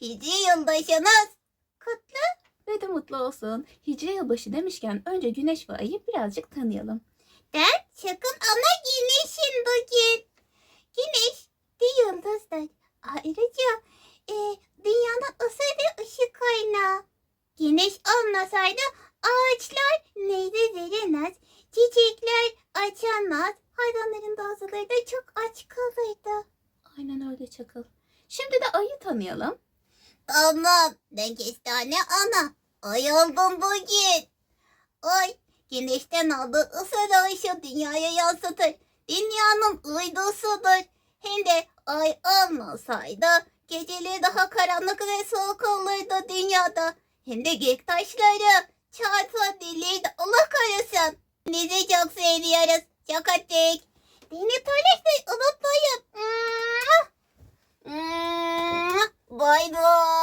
Hicri yılbaşınız. Kutlu ve de mutlu olsun. Hicri yılbaşı demişken önce güneş ve ayı birazcık tanıyalım. Ben sakın ama güneşin bugün. Güneş bir yıldızdır. Ayrıca e, dünyanın ısı ve ışık kaynağı. Güneş olmasaydı ağaçlar neyde verilmez, çiçekler açamaz, hayvanların bazıları da çok aç kalırdı. Aynen öyle çakıl. Şimdi de ayı tanıyalım. Tamam, ben kestane ana. Ay oldum bugün. Ay, güneşten aldığı ısı ve ışığı dünyaya yansıtır. Dünyanın uydusudur. Hem de ay olmasaydı geceleri daha karanlık ve soğuk olurdu dünyada. Hem de gök taşları çarpabilirdi. Allah korusun. Sizi çok seviyoruz. Çok öptük. Beni paylaşmayı unutmayın. Bay bay.